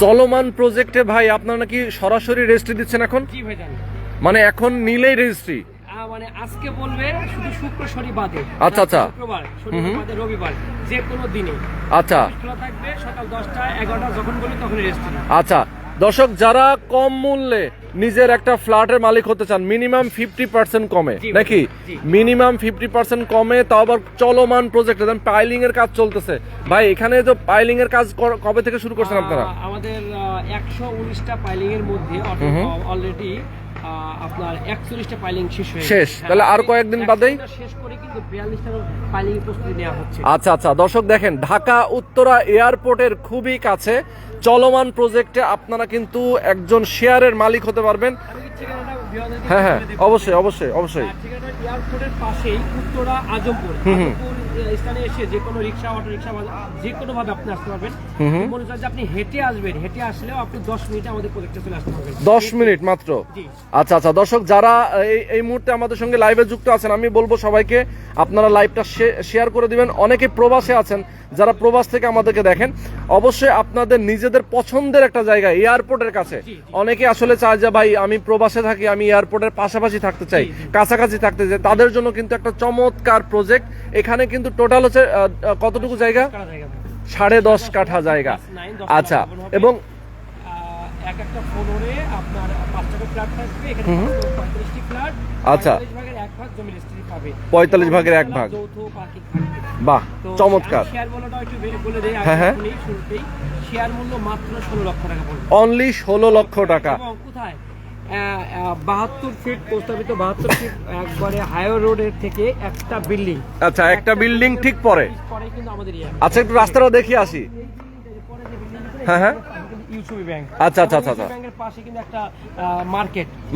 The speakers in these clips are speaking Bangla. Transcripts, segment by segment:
চলমান প্রজেক্টে ভাই আপনারা নাকি সরাসরি রেজিস্ট্রি দিচ্ছেন এখন? জি ভাই মানে এখন নিলেই রেজিস্ট্রি মানে আজকে বলবে শুধু শুক্র শনি বাদে আচ্ছা, আচ্ছা। শুক্রবার শনিবার বাদে রবিবার যে কোনো দিনে। আচ্ছা। খোলা থাকবে সকাল দশটা এগারোটা যখন বলি তখন রেজিস্ট্রি আচ্ছা। দর্শক যারা কম মূল্যে নিজের একটা ফ্ল্যাটের মালিক হতে চান মিনিমাম ফিফটি পার্সেন্ট কমে নাকি? মিনিমাম ফিফটি পার্সেন্ট কমে তাও আবার চলমান প্রজেক্ট পাইলিং এর কাজ চলতেছে। ভাই এখানে তো পাইলিং এর কাজ কবে থেকে শুরু করছেন আপনারা? আমাদের একশো উনিশটা পাইলিং এর মধ্যে অলরেডি আপনার একচল্লিশটা পাইলিং শেষ হয়ে শেষ। তাহলে হ্যাঁ, আরও কয়েকদিন বাদেই? শেষ করে কিন্তু বিয়াল্লিশটা পাইলিং প্রস্তুতি নেওয়া হচ্ছে। আচ্ছা আচ্ছা দর্শক দেখেন ঢাকা উত্তরা এয়ারপোর্টের খুবই কাছে চলমান প্রজেক্টে আপনারা কিন্তু একজন শেয়ারের মালিক হতে পারবেন। হ্যাঁ হ্যাঁ অবশ্যই অবশ্যই অবশ্যই। আর ঠিকানাটা এয়ারপোর্টের পাশেই উত্তরা আজমপুর স্থানে এসে যে কোনো রিক্সা অটো রিক্সা যে কোনো ভাবে আপনি আসতে পারবেন মনে হয় যে আপনি হেঁটে আসবেন হেঁটে আসলেও আপনি দশ মিনিটে আমাদের প্রজেক্টে চলে আসতে পারবেন। দশ মিনিট মাত্র? আচ্ছা আচ্ছা দর্শক যারা এই এই মুহূর্তে আমাদের সঙ্গে লাইভে যুক্ত আছেন আমি বলব সবাইকে আপনারা লাইভটা শেয়ার করে দিবেন। অনেকে প্রবাসে আছেন যারা প্রবাস থেকে আমাদেরকে দেখেন অবশ্যই আপনাদের নিজেদের পছন্দের একটা জায়গা এয়ারপোর্টের কাছে। অনেকে আসলে চায় যে ভাই আমি প্রবাসে থাকি আমি এয়ারপোর্টের পাশাপাশি থাকতে চাই। কাছাকাছি থাকতে চাই। তাদের জন্য কিন্তু একটা চমৎকার প্রজেক্ট এখানে কিন্তু টোটাল হচ্ছে কতটুকু জায়গা? সাড়ে দশ কাঠা জায়গা। আচ্ছা। এবং আচ্ছা। 45 ভাগের এক ভাগ। বাহ চমৎকার। হ্যাঁ, হ্যাঁ। ষোলো লক্ষ টাকা অনলি ষোলো লক্ষ টাকা। কোথায়? বাহাত্তর ফিট প্রস্তাবিত বাহাত্তর ফিট একবারে হাইওয়ে রোডের থেকে একটা বিল্ডিং আচ্ছা একটা বিল্ডিং ঠিক পরে। পরে কিন্তু আমাদের ইয়ে আচ্ছা একটু রাস্তাটা দেখিয়ে আসি। হ্যাঁ হ্যাঁ। আচ্ছা, আচ্ছা, আচ্ছা, আচ্ছা।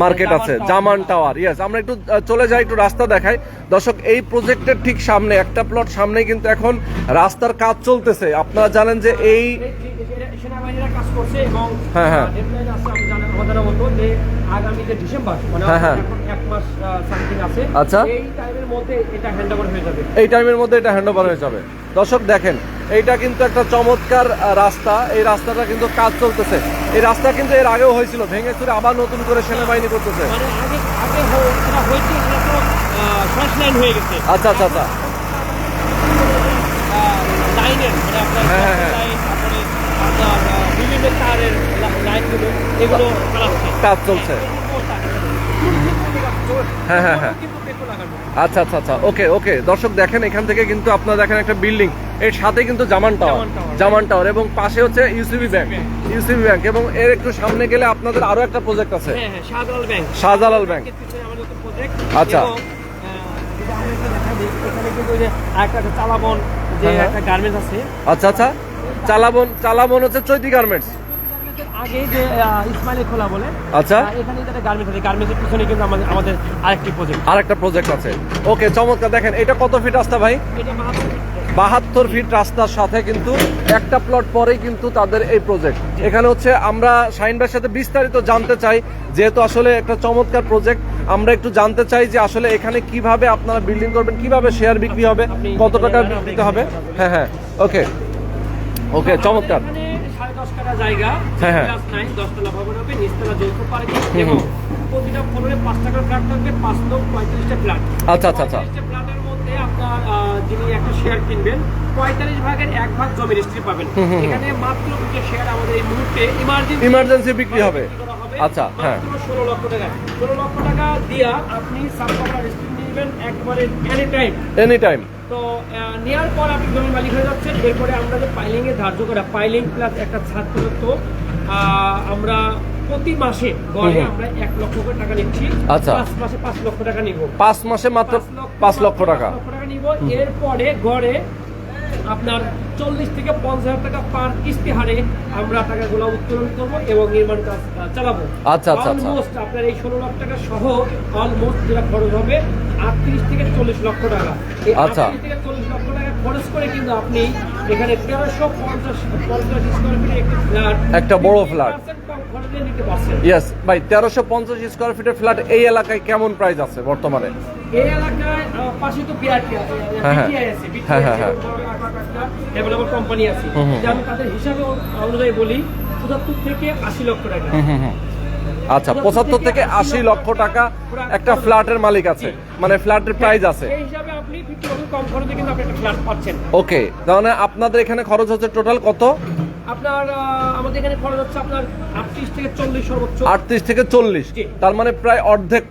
মার্কেট আছে জামান টাওয়ার ইয়েস আমরা একটু চলে যাই একটু রাস্তা দেখাই। দর্শক এই প্রজেক্টের ঠিক সামনে একটা প্লট সামনে কিন্তু এখন রাস্তার কাজ চলতেছে। আপনারা জানেন যে এই হ্যাঁ, হ্যাঁ। আগামী যে ডিসেম্বর মানে হ্যাঁ, হ্যাঁ। এখন এক মাস সামথিং আছে আচ্ছা। এই টাইমের মধ্যে এটা হ্যান্ড ওভার হয়ে যাবে। এই টাইমের মধ্যে এটা হ্যান্ড হয়ে যাবে। দর্শক দেখেন এইটা কিন্তু একটা চমৎকার রাস্তা। এই রাস্তাটা কিন্তু কাজ চলতেছে। এই রাস্তা কিন্তু এর আগেও হয়েছিল ভেঙে চুরে আবার নতুন করে সেনাবাহিনী করতেছে। মানে হয়ে আচ্ছা আচ্ছা আচ্ছা। মানে আপনার হ্যাঁ, হ্যাঁ, হ্যাঁ। লাইন তারপরে আপনার আহ, তারের লাইনগুলো এগুলো কাজ চলছে। হ্যাঁ, হ্যাঁ, হ্যাঁ। লাগানো। আচ্ছা আচ্ছা আচ্ছা। ওকে ওকে। দর্শক দেখেন এখান থেকে কিন্তু আপনারা দেখেন একটা বিল্ডিং। এর সাথে কিন্তু জামান টাওয়ার। জামান টাওয়ার। এবং পাশে হচ্ছে ইউসিবি ব্যাংক ইউসিবি ব্যাংক এবং এর একটু সামনে গেলে আপনাদের আরও একটা প্রজেক্ট আছে। হ্যাঁ হ্যাঁ শাহজালাল ব্যাংক শাহজালাল ব্যাংক আচ্ছা। হ্যাঁ, হ্যাঁ। আচ্ছা আচ্ছা। চালাবন চালাবন হচ্ছে চৈতি গার্মেন্টস আগে যে খোলা বলে আচ্ছা। আহ, এখানে যেটা গার্মেন্টস আছে গার্মেন্টসের পিছনে কিন্তু আমাদের আমাদের আরেকটি প্রজেক্ট প্রজেক্ট আছে। ওকে চমৎকার। দেখেন এটা কত ফিট রাস্তা ভাই? এটা বাহাত্তর ফিট রাস্তার সাথে কিন্তু একটা প্লট পরেই কিন্তু তাদের এই প্রজেক্ট এখানে হচ্ছে আমরা শাহিন ভাইয়ের সাথে বিস্তারিত জানতে চাই যেহেতু আসলে একটা চমৎকার প্রজেক্ট আমরা একটু জানতে চাই যে আসলে এখানে কীভাবে আপনারা বিল্ডিং করবেন কীভাবে শেয়ার বিক্রি হবে কত টাকা হবে? হ্যাঁ হ্যাঁ। ওকে ওকে চমৎকার। কাটা জায়গা হ্যাঁ, হ্যাঁ। দশতলা ভবন হবে নিচতলা যৌথ পার্কিং এবং প্রতিটা ফ্লোরে পাঁচ টাকার ফ্ল্যাট থাকবে পাঁচ লোক পঁয়ত্রিশটা ফ্ল্যাট। আচ্ছা, আচ্ছা, আচ্ছা। ফ্ল্যাটের মধ্যে আপনার যিনি একটা শেয়ার কিনবেন পঁয়তাল্লিশ ভাগের এক ভাগ জমি রেজিস্ট্রি পাবেন। এখানে মাত্র দুটো শেয়ার আমাদের এই মুহূর্তে ইমার্জেন্সি ইমার্জেন্সি বিক্রি হবে। আচ্ছা হ্যাঁ। ষোলো লক্ষ টাকা। ষোলো লক্ষ টাকা দিয়া আপনি সাবকাটা রেজিস্ট্রি নেবেন একবারে এনি টাইম এনি টাইম তো নেওয়ার পর আপনি জমি মালিক হয়ে যাচ্ছেন এরপরে আমরা যে পাইলিংয়ে ধার্য করা পাইলিং প্লাস একটা ছাদ প্রদত্ত আমরা প্রতি মাসে গড়ে আমরা এক লক্ষ করে টাকা নিচ্ছি। আচ্ছা। পাঁচ মাসে পাঁচ লক্ষ টাকা নিব। পাঁচ মাসে মাত্র পাঁচ লক্ষ টাকা লক্ষ টাকা নিব। এরপরে গড়ে আপনার চল্লিশ থেকে পঞ্চাশ হাজার টাকা পার কিস্তি হারে আমরা টাকাগুলো উত্তোলন করব এবং নির্মাণ কাজ চালাবো আচ্ছা, আচ্ছা, আচ্ছা। অলমোস্ট আপনার এই ষোলো লাখ টাকা সহ অলমোস্ট যেটা খরচ হবে আটত্রিশ থেকে চল্লিশ লক্ষ টাকা আচ্ছা। থেকে চল্লিশ লক্ষ টাকা খরচ করে কিন্তু আপনি এখানে তেরোশো পঞ্চাশ পঞ্চাশ স্কোয়ার ফিটের একটি ফ্ল্যাট একটা বড় পারছেন ইয়েস ভাই তেরোশো পঞ্চাশ স্কোয়ার ফিটের ফ্ল্যাট এই এলাকায় কেমন প্রাইস আছে বর্তমানে এই এলাকায় পাশে তো বিআরটি আছে হ্যাঁ, হ্যাঁ। হ্যাঁ, হ্যাঁ, হ্যাঁ। ডেভেলপার কোম্পানি আছে। আমি তাদের হিসাবে অনুযায়ী বলি পঁচাত্তর থেকে আশি লক্ষ টাকা আচ্ছা পঁচাত্তর থেকে আশি লক্ষ টাকা একটা ফ্ল্যাটের মালিক আছে। মানে ফ্ল্যাটের প্রাইস আছে। ওকে তাহলে আপনাদের এখানে খরচ হচ্ছে টোটাল কত? আপনার আমাদের এখানে খরচ হচ্ছে আপনার আটত্রিশ থেকে চল্লিশ সর্বোচ্চ। আটত্রিশ থেকে চল্লিশ। তার মানে প্রায় অর্ধেক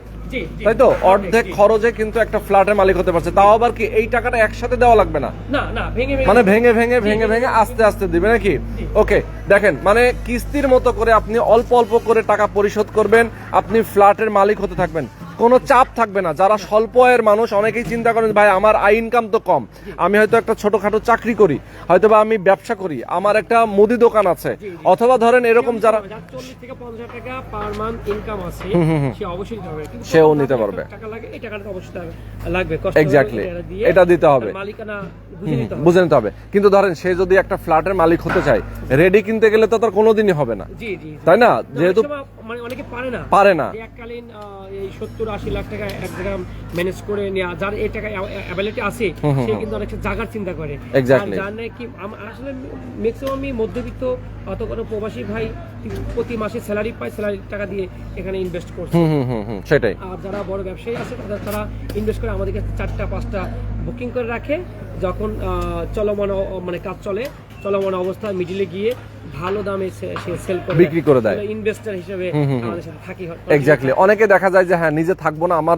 তাই তো? অর্ধেক খরচে কিন্তু একটা ফ্ল্যাটের মালিক হতে পারছে। তাও আবার কি এই টাকাটা একসাথে দেওয়া লাগবে না? না না ভেঙে ভেঙে। মানে ভেঙে ভেঙে ভেঙে ভেঙে আস্তে আস্তে দিবে নাকি? ওকে দেখেন মানে কিস্তির মতো করে আপনি অল্প অল্প করে টাকা পরিশোধ করবেন আপনি ফ্ল্যাটের মালিক হতে থাকবেন। কোনো চাপ থাকবে না। যারা স্বল্প আয়ের মানুষ অনেকেই চিন্তা করেন ভাই আমার আয় ইনকাম তো কম। আমি হয়তো একটা ছোটখাটো চাকরি করি হয়তো বা আমি ব্যবসা করি আমার একটা মুদি দোকান আছে। অথবা ধরেন এরকম যারা সেও নিতে পারবে। এটা দিতে হবে। বুঝে নিতে হবে। কিন্তু ধরেন সে যদি একটা ফ্ল্যাটের মালিক হতে চায় রেডি কিনতে গেলে তো তার কোনোদিনই হবে না। তাই না? যেহেতু মানে অনেকে পারে না। পারে না। এককালীন এই সত্তর আশি লাখ টাকা এক জায়গা ম্যানেজ করে নেওয়া যার এই টাকা অ্যাবিলিটি আছে সে কিন্তু অনেক চিন্তা করে. আর যার নাকি আসলে ম্যাক্সিমামই মধ্যবিত্ত অত কোনো প্রবাসী ভাই প্রতি মাসে স্যালারি পায় স্যালারি টাকা দিয়ে এখানে ইনভেস্ট করছে। হুম হুম হুম সেটাই। আর যারা বড় ব্যবসায়ী আছে তাদের তারা ইনভেস্ট করে আমাদেরকে চারটা পাঁচটা বুকিং করে রাখে। যখন চলমান মানে কাজ চলে চলমান অবস্থায় মিডিলে গিয়ে ভালো দামে সেল করে বিক্রি করে দেয়। ইনভেস্টর হিসেবে আমাদের সাথে থাকি এক্স্যাক্টলি অনেকে দেখা যায় যে হ্যাঁ নিজে থাকব না আমার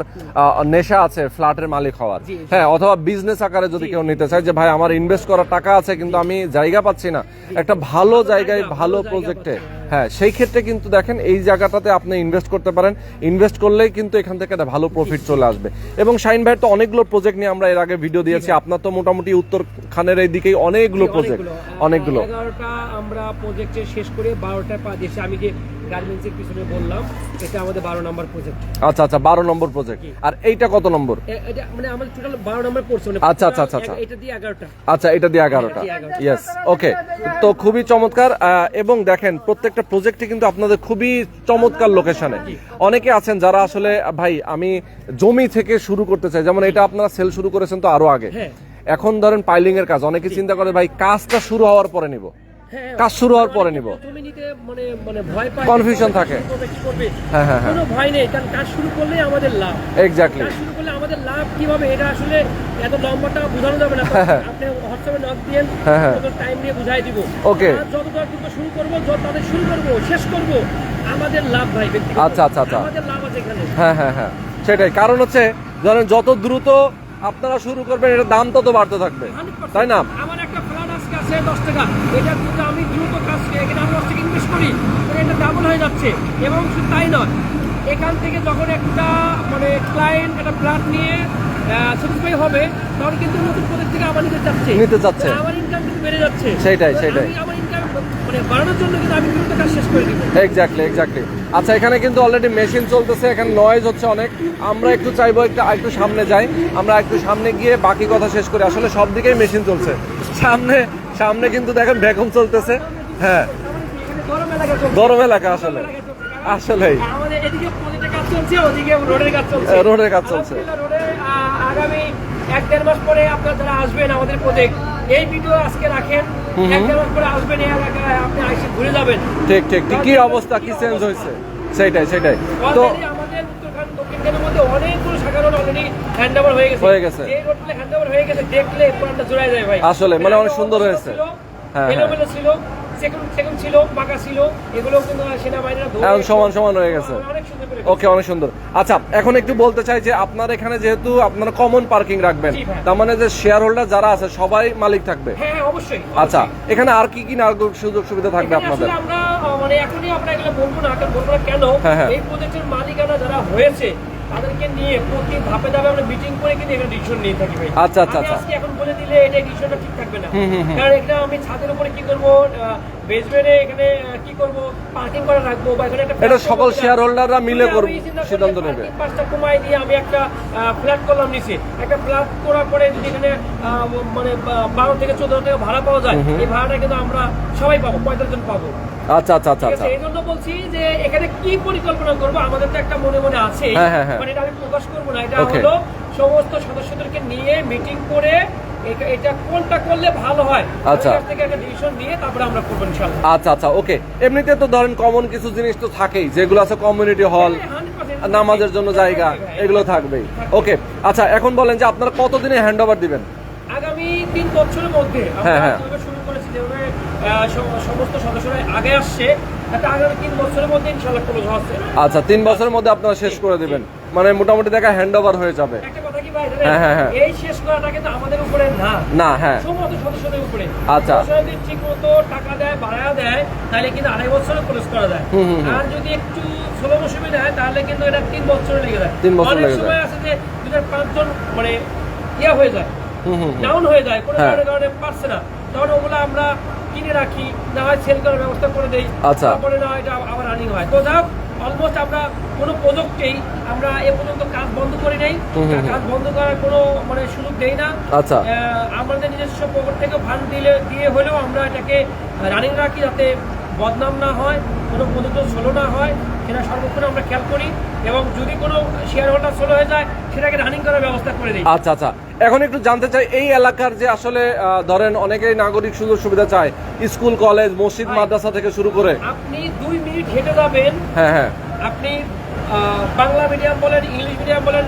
নেশা আছে ফ্ল্যাটের মালিক হওয়ার। হ্যাঁ অথবা বিজনেস আকারে যদি কেউ নিতে চায় যে ভাই আমার ইনভেস্ট করার টাকা আছে কিন্তু আমি জায়গা পাচ্ছি না। একটা ভালো জায়গায় ভালো প্রজেক্টে হ্যাঁ সেই ক্ষেত্রে কিন্তু দেখেন এই জায়গাটাতে আপনি ইনভেস্ট করতে পারেন। ইনভেস্ট করলেই কিন্তু এখান থেকে একটা ভালো প্রফিট চলে আসবে। এবং শাইন ভাইয়ের তো অনেকগুলো প্রজেক্ট নিয়ে আমরা এর আগে ভিডিও দিয়েছি। আপনার তো মোটামুটি উত্তর খানের এই দিকেই অনেকগুলো। প্রজেক্ট অনেকগুলো আমরা প্রজেক্টে শেষ করে বারোটা পা দিয়েছি। আমি যে গার্মেন্টসের পিছনে বললাম এটা আমাদের বারো নম্বর প্রজেক্ট আচ্ছা আচ্ছা বারো নম্বর প্রজেক্ট আর এইটা কত নম্বর? এটা মানে আমাদের টোটাল বারো নম্বর পড়ছে আচ্ছা, আচ্ছা, আচ্ছা, আচ্ছা। এটা দিয়ে এগারোটা। আচ্ছা এটা দিয়ে এগারোটা। 11টা। ইয়েস ওকে তো খুবই চমৎকার এবং দেখেন প্রত্যেকটা প্রজেক্টে কিন্তু আপনাদের খুবই চমৎকার লোকেশনে অনেকে আছেন যারা আসলে ভাই আমি জমি থেকে শুরু করতে চাই। যেমন এটা আপনারা সেল শুরু করেছেন তো আরও আগে। হ্যাঁ। এখন ধরেন পাইলিং এর কাজ। অনেকে চিন্তা করে ভাই কাজটা শুরু হওয়ার পরে নিব। কাজ শুরু হওয়ার পরে নিব নিতে মানে মানে ভয় পায় Confusion থাকে। কি করবে। হ্যাঁ, হ্যাঁ, হ্যাঁ। কোনো ভয় নেই কারণ কাজ শুরু করলেই আমাদের লাভ এক্স্যাক্টলি কাজ শুরু করলে আমাদের লাভ কীভাবে এটা আসলে এত লম্বাটা বোঝানো যাবে না তো হ্যাঁ, হ্যাঁ। আপনি হোয়াটসঅ্যাপে নক দিয়েন হ্যাঁ, হ্যাঁ। টাইম নিয়ে বুঝাই দিব Okay. আর দ্রুত শুরু করব যত তাদের শুরু করব শেষ করব আমাদের লাভ ভাই আচ্ছা, আচ্ছা, আচ্ছা। আমাদের লাভ আছে এখানে হ্যাঁ হ্যাঁ হ্যাঁ সেটাই কারণ হচ্ছে ধরেন যত দ্রুত আপনারা শুরু করবেন এটার দাম তত বাড়তে থাকবে তাই না আমার একটা আছে দশ টাকা। এটা কিন্তু আমি দ্রুত কাজ এখানে আমি দশ টাকা ইনভেস্ট করি। তো এটা ডাবল হয়ে যাচ্ছে। এবং শুধু তাই নয় এখান থেকে যখন একটা মানে ক্লায়েন্ট একটা ফ্ল্যাট নিয়ে স্যাটিসফাই হবে তখন কিন্তু নতুন প্রজেক্ট থেকে আবার নিতে চাচ্ছে। নিতে চাচ্ছে। তো আমার ইনকাম কিন্তু বেড়ে যাচ্ছে। সেইটাই। আমি আমার ইনকাম মানে বাড়ানোর জন্য কিন্তু আমি কাজ শেষ করে দিব। এক্স্যাক্টলি এক্স্যাক্টলি আচ্ছা এখানে কিন্তু অলরেডি মেশিন চলতেছে। এখানে নয়েজ হচ্ছে অনেক। আমরা একটু চাইব একটু একটু সামনে যাই। আমরা একটু সামনে গিয়ে বাকি কথা শেষ করি। আসলে সব দিকেই মেশিন চলছে। সামনে সামনে কিন্তু দেখেন ভ্যাকুম চলতেছে। হ্যাঁ। গরম এলাকা আসলে। আসলেই। ওদিকে রোডের কাজ চলছে। আগামী এক দেড় মাস পরে আপনারা যারা আসবেন আমাদের প্রজেক্ট এই ভিডিও আজকে রাখেন। এক দেড় মাস পরে আসবেন এই এলাকায় আপনি ঘুরে যাবেন। ঠিক ঠিক ঠিক। কি অবস্থা কি চেঞ্জ হয়েছে? সেটাই সেটাই। তো আমাদের মধ্যে অনেকগুলো হয়ে গেছে। হয়ে হয়ে আসলে, মানে অনেক সুন্দর হয়েছে। হ্যাঁ, হ্যাঁ। ছিল সেকেন্ড সেকেন্ড ছিল ছিল এগুলো কিন্তু এখন সমান সমান হয়ে গেছে। অনেক সুন্দর করে ওকে অনেক সুন্দর। আচ্ছা এখন একটু বলতে চাই যে আপনার এখানে যেহেতু আপনারা কমন পার্কিং রাখবেন তার মানে যে শেয়ার হোল্ডার যারা আছে সবাই মালিক থাকবে? হ্যাঁ হ্যাঁ, অবশ্যই আচ্ছা এখানে আর কি কি নাগরিক সুযোগ সুবিধা থাকবে আপনাদের? আমরা মানে এখনই আমরা এগুলো বলব না বলব না কেন? হ্যাঁ, হ্যাঁ। এই প্রজেক্টের মালিকানা যারা হয়েছে তাদেরকে নিয়ে প্রতি ধাপে ধাপে আমরা মিটিং করে কিন্তু এখানে ডিসিশন নিয়ে থাকি ভাই। আচ্ছা, আচ্ছা, আচ্ছা। আজকে এখন বলে দিলে এটা ডিসিশনটা ঠিক থাকবে না। কারণ এটা আমি ছাদের উপরে কি করব? বেসমেন্টে এখানে কি করব? পার্কিং করে রাখব বা এখানে একটা এটা সকল করব। shareholder-রা মিলে আমি করব- চিন্তা করলে সিদ্ধান্ত নেবে। পাঁচটা কমাই দিয়ে আমি একটা ফ্ল্যাট করলাম নিচে। একটা ফ্ল্যাট করার পরে যদি এখানে মানে বারো থেকে চোদ্দ টাকা ভাড়া পাওয়া যায় এই ভাড়াটা কিন্তু আমরা সবাই পাবো পঁয়তাল্লিশ জন পাবো। আচ্ছা আচ্ছা আচ্ছা আচ্ছা। এই জন্য বলছি যে এখানে কি পরিকল্পনা করব আমাদের তো একটা মনে মনে আছে। মানে এটা আমি প্রকাশ করব না। এটা হলো সমস্ত সদস্যদেরকে নিয়ে মিটিং করে এটা- কোনটা করলে ভালো হয়? আচ্ছা। থেকে একটা ডিসিশন নিয়ে তারপরে আমরা করব ইনশাল্লাহ আচ্ছা আচ্ছা ওকে। এমনিতে তো ধরেন কমন কিছু জিনিস তো থাকেই যেগুলো আছে কমিউনিটি হল হ্যাঁ, 100% নামাজের জন্য জায়গা এগুলো থাকবেই। ওকে আচ্ছা এখন বলেন যে আপনারা কতদিনে হ্যান্ড ওভার দিবেন? আগামী তিন বছরের মধ্যে হ্যাঁ, হ্যাঁ। শুরু করেছি যেভাবে সমস্ত সদস্যরা আগে আসছে আগামী তিন বছরের মধ্যে ইনশাল্লাহ ক্লোজ হচ্ছে আচ্ছা তিন বছরের মধ্যে আপনারা শেষ করে দিবেন। মানে মোটামুটি দেখা হ্যান্ড ওভার হয়ে যাবে একটা কথা কি ভাই হ্যাঁ, হ্যাঁ, হ্যাঁ। এই শেষ করাটা কিন্তু আমাদের উপরে না না হ্যাঁ সমস্ত সদস্যদের উপরে আচ্ছা। যদি ঠিক মতো টাকা দেয় বাড়ায় দেয় তাহলে কিন্তু আড়াই বছরে ক্লোজ করা যায় হুম, হুম, হুম। আর যদি একটু ষোলো মৌসুমে দেয় তাহলে কিন্তু এটা তিন বছর লেগে যায় তিন বছর অনেক লেগে যায়। সময় আছে যে পাঁচজন মানে ইয়া হয়ে যায়। ডাউন হয়ে যায় কোনো হ্যাঁ। কারণে পারছে না তখন ওগুলো আমরা কিনে রাখি না হয় সেল করার ব্যবস্থা করে দেই আচ্ছা। তারপরে না হয় এটা আবার রানিং হয় তো অলমোস্ট আমরা কোনো প্রজেক্টেই আমরা এ পর্যন্ত কাজ বন্ধ করি নাই। কাজ বন্ধ করার কোনো মানে সুযোগ দেই না আচ্ছা। আমাদের নিজস্ব পকেট থেকে ফান্ড দিলে দিয়ে হলেও আমরা এটাকে রানিং রাখি যাতে বদনাম না হয় কোনো প্রযুক্ত স্লো না হয় সেটা সর্বক্ষণ আমরা খেয়াল করি এবং যদি কোনো শেয়ার হোল্ডার স্লো হয়ে যায় সেটাকে রানিং করার ব্যবস্থা করে দিই আচ্ছা আচ্ছা এখন একটু জানতে চাই এই এলাকার যে আসলে ধরেন অনেকেই নাগরিক সুযোগ সুবিধা চায় স্কুল কলেজ মসজিদ মাদ্রাসা থেকে শুরু করে। আপনি দুই মিনিট হেঁটে যাবেন। হ্যাঁ হ্যাঁ। আপনি বাংলা মিডিয়াম বলেন ইংলিশ মিডিয়াম বলেন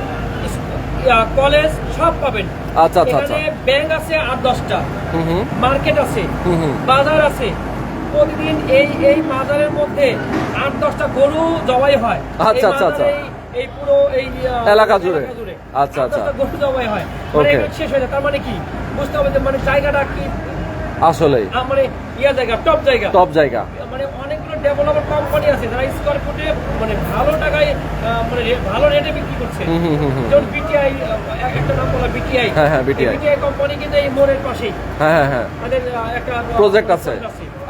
কলেজ সব পাবেন। আচ্ছা, আচ্ছা, এখানে ব্যাংক আছে আট দশটা। মার্কেট আছে। হুম হুম। বাজার আছে। প্রতিদিন এই এই বাজারের মধ্যে আট দশটা গরু জবাই হয়। আচ্ছা, আচ্ছা, আচ্ছা। এই পুরো এই এলাকা জুড়ে। আচ্ছা, আচ্ছা। দশটা গরু জবাই হয়। মানে শেষ হয়ে যায়। তার মানে কি? বুঝতে হবে যে মানে জায়গাটা কি? আসলেই। আহ, মানে ইয়া জায়গা টপ জায়গা। টপ জায়গা। মানে অনেকগুলো ডেভেলপার কোম্পানি আছে যারা স্কোয়ার ফুটে মানে ভালো টাকায় মানে ভালো রেটে বিক্রি করছে। যেমন বিটিআই একটা নাম বলা বিটিআই হ্যাঁ, হ্যাঁ, BTI বিটিআই কোম্পানি কিন্তু এই মোড়ের পাশেই। হ্যাঁ হ্যাঁ হ্যাঁ। তাদের একটা Project আছে?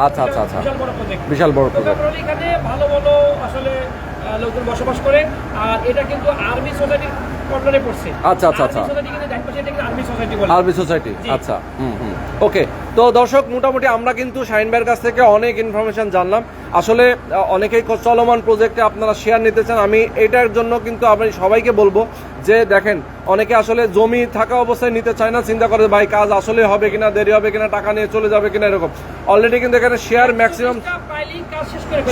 আচ্ছা, আচ্ছা, আচ্ছা। বিশাল বড় প্রজেক্ট বিশাল বড় প্রজেক্ট এখানে ভালো ভালো আসলে লোকজন বসবাস করে। আর এটা কিন্তু আর্মি সোসাইটির কন্ট্রোলে পড়ছে। আচ্ছা, আচ্ছা, আচ্ছা। আরবি সোসাইটি আচ্ছা হুম হুম। ওকে তো দর্শক মোটামুটি আমরা কিন্তু শাহিন ভাইয়ের কাছ থেকে অনেক ইনফরমেশন জানলাম। আসলে অনেকেই চলমান প্রজেক্টে আপনারা শেয়ার নিতে চান। আমি এটার জন্য কিন্তু আমি সবাইকে বলব যে দেখেন অনেকে আসলে জমি থাকা অবস্থায় নিতে চায় না চিন্তা করে ভাই কাজ আসলে হবে কিনা দেরি হবে কিনা টাকা নিয়ে চলে যাবে কিনা এরকম। অলরেডি কিন্তু এখানে শেয়ার ম্যাক্সিমাম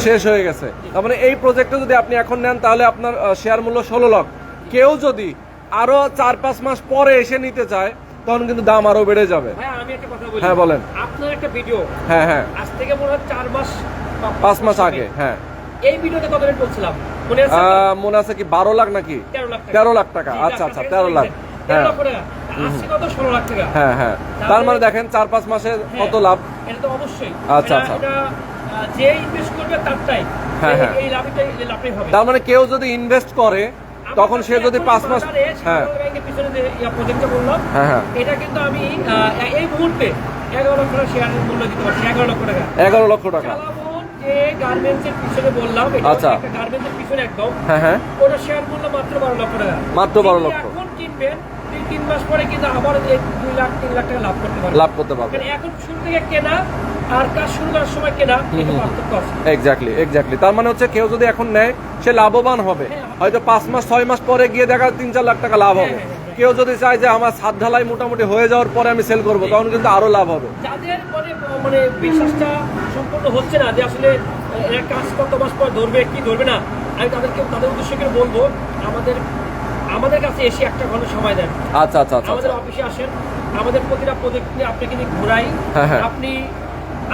শেষ হয়ে গেছে। তার মানে এই প্রজেক্টে যদি আপনি এখন নেন তাহলে আপনার শেয়ার মূল্য ষোলো লাখ কেউ যদি আরও চার পাঁচ মাস পরে এসে নিতে চায় তখন কিন্তু দাম আরও বেড়ে যাবে। আমি একটা কথা বলি। হ্যাঁ, বলেন। আপনার একটা ভিডিও। হ্যাঁ হ্যাঁ। আজ থেকে মনে হয় চার মাস পাঁচ মাস আগে হ্যাঁ। এই ভিডিওতে কত রেট বলছিলাম? মনে আছে মনে আছে কি বারো লাখ নাকি? তেরো লাখ টাকা। তেরো আচ্ছা আচ্ছা তেরো লাখ। হ্যাঁ। ষোলো লাখ টাকা। হ্যাঁ হ্যাঁ। তার মানে দেখেন চার পাঁচ মাসে হ্যাঁ, কত লাভ? এটা তো অবশ্যই। আচ্ছা, আচ্ছা। যে ইনভেস্ট করবে তারটাই। হ্যাঁ, হ্যাঁ। তার মানে কেউ যদি ইনভেস্ট করে তখন সে যদি পাঁচ মাস হ্যাঁ। হ্যাঁ হ্যাঁ। এটা কিন্তু আমি এই মুহূর্তে এগারো লক্ষ টাকা শেয়ারের মূল্য দিতে পারছি এগারো লক্ষ টাকা। এগারো লক্ষ টাকা। যে গার্মেন্টসের পিছনে বললাম এটা আচ্ছা। একটা গার্মেন্টসের পিছনে একদম। হ্যাঁ হ্যাঁ। ওটা শেয়ার মূল্য মাত্র বারো লক্ষ টাকা। মাত্র 12 লক্ষ। এখন কিনবেন তিন মাস পরে কিন্তু আবার দুই লাখ তিন লাখ টাকা লাভ করতে পারবেন। লাভ করতে পারবে এখন শুরু থেকে কেনা আর কাজ শুরু করার সময় কেনা এক্স্যাক্টলি এক্স্যাক্টলি তার মানে হচ্ছে কেউ যদি এখন নেয় সে লাভবান হবে। হ্যাঁ। হয়তো পাঁচ মাস ছয় মাস পরে গিয়ে দেখা তিন চার লাখ টাকা লাভ হবে। হ্যাঁ, হ্যাঁ, কেউ যদি চায় যে আমার ছাদ ঢালাই মোটামুটি হয়ে যাওয়ার পরে আমি সেল করব তখন কিন্তু আরও লাভ হবে। যাদের মানে মানে বিশ্বাসটা সম্পূর্ণ হচ্ছে না যে আসলে কাজ কত মাস পর ধরবে কি ধরবে না আমি তাদেরকে তাদের উদ্দেশ্য করে বলব আমাদের আমাদের কাছে এসে একটা ঘণ্টা সময় দেন। আচ্ছা আচ্ছা আচ্ছা আমাদের আচ্ছা। অফিসে আসেন আমাদের প্রতিটা প্রজেক্ট নিয়ে আপনাকে নিয়ে ঘুরাই। হ্যাঁ, হ্যাঁ। আপনি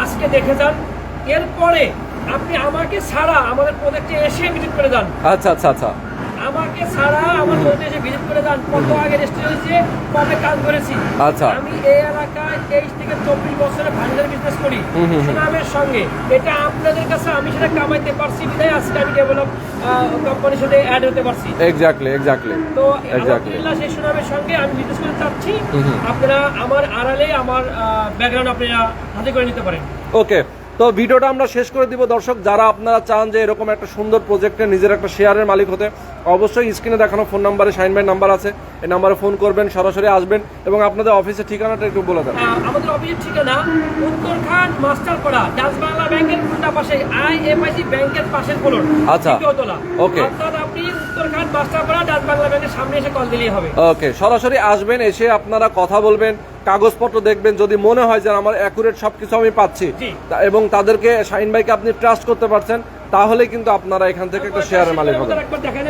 আজকে দেখে যান, এরপরে আপনি আমাকে ছাড়া আমাদের প্রজেক্টে এসে ভিজিট করে যান। আচ্ছা আচ্ছা আচ্ছা। আমাকে ছাড়া আমার এসে ভিজিট করে যান কত আগে রেজিস্ট্রি হয়েছে কবে কাজ করেছি আচ্ছা। আমি এই এলাকায় তেইশ থেকে চব্বিশ বছরে ভান্ডার বিজনেস করি। সুনামের সঙ্গে এটা আপনাদের কাছে আমি সেটা কামাইতে পারছি বিধায় আজকে আমি ডেভেলপ কোম্পানির সাথে অ্যাড হতে পারছি এক্স্যাক্টলি এক্স্যাক্টলি তো. আলহামদুলিল্লাহ সেই সুনামের সঙ্গে আমি বিজনেস করতে চাচ্ছি। আপনারা আমার আড়ালে আমার ব্যাকগ্রাউন্ড আপনারা হাতে করে নিতে পারেন ওকে তো ভিডিওটা আমরা শেষ করে দিব। দর্শক যারা আপনারা চান যে এরকম একটা সুন্দর প্রজেক্টে নিজের একটা শেয়ারের মালিক হতে অবশ্যই স্ক্রিনে দেখানো ফোন নাম্বারে সাইন বাই নাম্বার আছে। এই নাম্বারে ফোন করবেন সরাসরি আসবেন এবং আপনাদের অফিসের ঠিকানাটা একটু বলে দেন। আমাদের অফিসের ঠিকানা উত্তরখান মাস্টারপাড়া ডাচ বাংলা ব্যাংকের পাশে আইএমআইসি ব্যাংকের পাশের ফ্লোর আচ্ছা। তৃতীয় তলা Okay. অর্থাৎ আপনি উত্তর উত্তরখান বাস্তাপাড়া ডাচ বাংলা ব্যাংকের সামনে এসে কল দিলেই হবে। ওকে সরাসরি আসবেন এসে আপনারা কথা বলবেন কাগজপত্র দেখবেন যদি মনে হয় যে আমার অ্যাকুরেট সবকিছু আমি পাচ্ছি এবং তাদেরকে শাইন ভাইকে আপনি ট্রাস্ট করতে পারছেন তাহলে কিন্তু আপনারা এখান থেকে একটা শেয়ারের মালিক হবেন।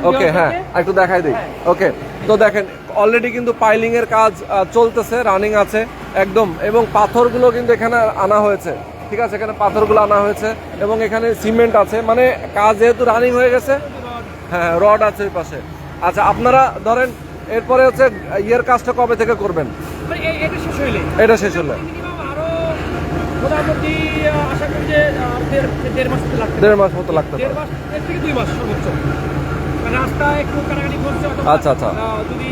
ওকে হ্যাঁ একটু দেখাই দিই। ওকে তো দেখেন অলরেডি কিন্তু পাইলিং এর কাজ চলতেছে রানিং আছে একদম এবং পাথরগুলো কিন্তু এখানে আনা হয়েছে ঠিক আছে? এখানে পাথরগুলো আনা হয়েছে এবং এখানে সিমেন্ট আছে মানে কাজ যেহেতু রানিং হয়ে গেছে হ্যাঁ রড আছে ওই পাশে। আচ্ছা আপনারা ধরেন এরপরে হচ্ছে ইয়ের কাজটা কবে থেকে করবেন? মানে এটা শেষ হলে যে দেড় মাস মতো লাগতে দেড় মাস থেকে দুই মাস সর্বোচ্চ। কারণ রাস্তা একটু করছে আচ্ছা, আচ্ছা। যদি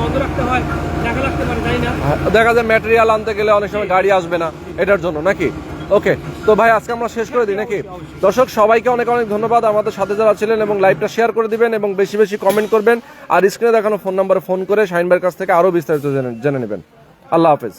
বন্ধ রাখতে হয় দেখা লাগতে পারে না। হ্যাঁ, দেখা যায় ম্যাটেরিয়াল আনতে গেলে অনেক সময় গাড়ি আসবে না এটার জন্য নাকি? ওকে তো ভাই, আজকে আমরা শেষ করে দিই নাকি? দর্শক, সবাইকে অনেক অনেক ধন্যবাদ আমাদের সাথে যারা ছিলেন এবং লাইভটা শেয়ার করে দিবেন এবং বেশি বেশি কমেন্ট করবেন। আর স্ক্রিনে দেখানো ফোন নাম্বারে ফোন করে শাহিনবার কাছ থেকে আরও বিস্তারিত জেনে নেবেন। আল্লাহ হাফেজ।